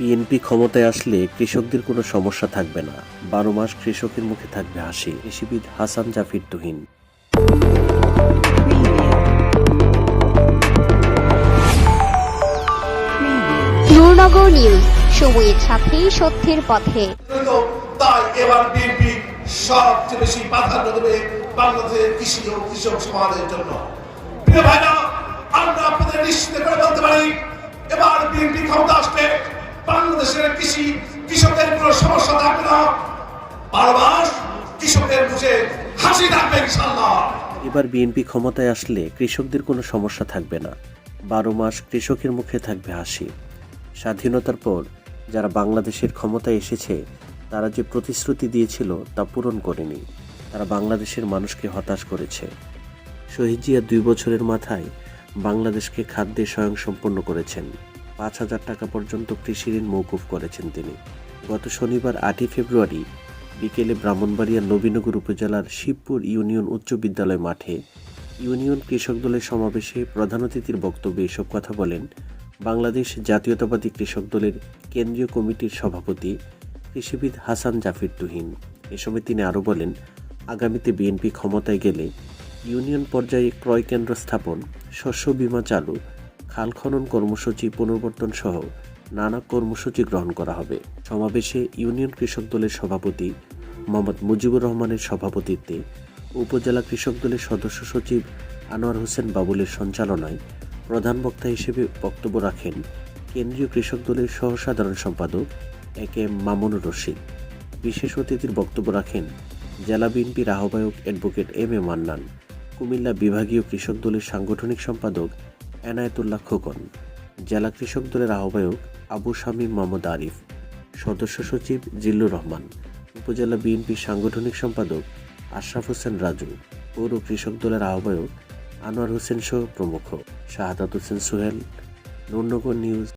BNP ক্ষমতায় আসলে কৃষকদের কোনো সমস্যা থাকবে না। বারো মাস কৃষকের মুখে থাকবে হাসি। কৃষিবিদ হাসান জাফির তুহিন। নূরনগর নিউজ সময়ের সাথে সত্যের পথে। তাই এবার বিএনপি সবচেয়ে বেশি প্রাধান্য দেবে বাংলাদেশের কৃষি ও কৃষক সমাজের জন্য। প্রিয় ভাইরা আমরা আপনাদের নিশ্চিত করে বলতে পারি এবার বিএনপি ক্ষমতা কৃষি কোনো সমস্যা থাকবে না। বারো মাস কৃষকের মুখে হাসি থাকবে ইনশাল্লাহ এবার বিএনপি ক্ষমতায় আসলে কৃষকদের কোনো সমস্যা থাকবে না। বারো মাস কৃষকের মুখে থাকবে হাসি। স্বাধীনতার পর যারা বাংলাদেশের ক্ষমতায় এসেছে, তারা যে প্রতিশ্রুতি দিয়েছিল তা পূরণ করেনি। তারা বাংলাদেশের মানুষকে হতাশ করেছে। শহীদ জিয়া দুই বছরের মাথায় বাংলাদেশকে খাদ্যে স্বয়ংসম্পন্ন করেছেন। পাঁচ হাজার টাকা পর্যন্ত কৃষি ঋণ মৌকুফ করেছেন তিনি। গত শনিবার আটই ফেব্রুয়ারি বিকেলে ব্রাহ্মণবাড়িয়া নবীনগর উপজেলার শিবপুর ইউনিয়ন উচ্চ বিদ্যালয় মাঠে ইউনিয়ন কৃষক দলের সমাবেশে প্রধান অতিথির বক্তব্যে এসব কথা বলেন বাংলাদেশ জাতীয়তাবাদী কৃষক দলের কেন্দ্রীয় কমিটির সভাপতি কৃষিবিদ হাসান জাফির তুহিন। এ সময় তিনি আরও বলেন, আগামীতে বিএনপি ক্ষমতায় গেলে ইউনিয়ন পর্যায়ে ক্রয় কেন্দ্র স্থাপন, শস্য বীমা চালু খাল খনন কর্মসূচি পুনর্বর্তন সহ নানা কর্মসূচি গ্রহণ করা হবে। সমাবেশে ইউনিয়ন কৃষক দলের সভাপতি মোহাম্মদ মুজিবুর রহমানের সভাপতিত্বে উপজেলা কৃষক দলের সদস্য সচিব আনোয়ার হোসেন বাবুলের সঞ্চালনায় প্রধান বক্তা হিসেবে বক্তব্য রাখেন কেন্দ্রীয় কৃষক দলের সহসাধারণ সম্পাদক এ কে মামুনুর রশিদ। বিশেষ অতিথির বক্তব্য রাখেন জেলা বিএনপির আহ্বায়ক advocate M A Mannan. Cumilla বিভাগীয় কৃষক দলের সাংগঠনিক সম্পাদক এনায়েতুল্লাহ খোকন, জেলা কৃষক দলের আহ্বায়ক আবু শামীম মোহাম্মদ আরিফ, সদস্য সচিব জিল্লুর রহমান, উপজেলা বিএনপির সাংগঠনিক সম্পাদক আশরাফ হোসেন রাজু, পৌর কৃষক দলের আহ্বায়ক আনোয়ার হোসেন সহ প্রমুখ। শাহাদাত হোসেন সোহেল, নূরনগর নিউজ।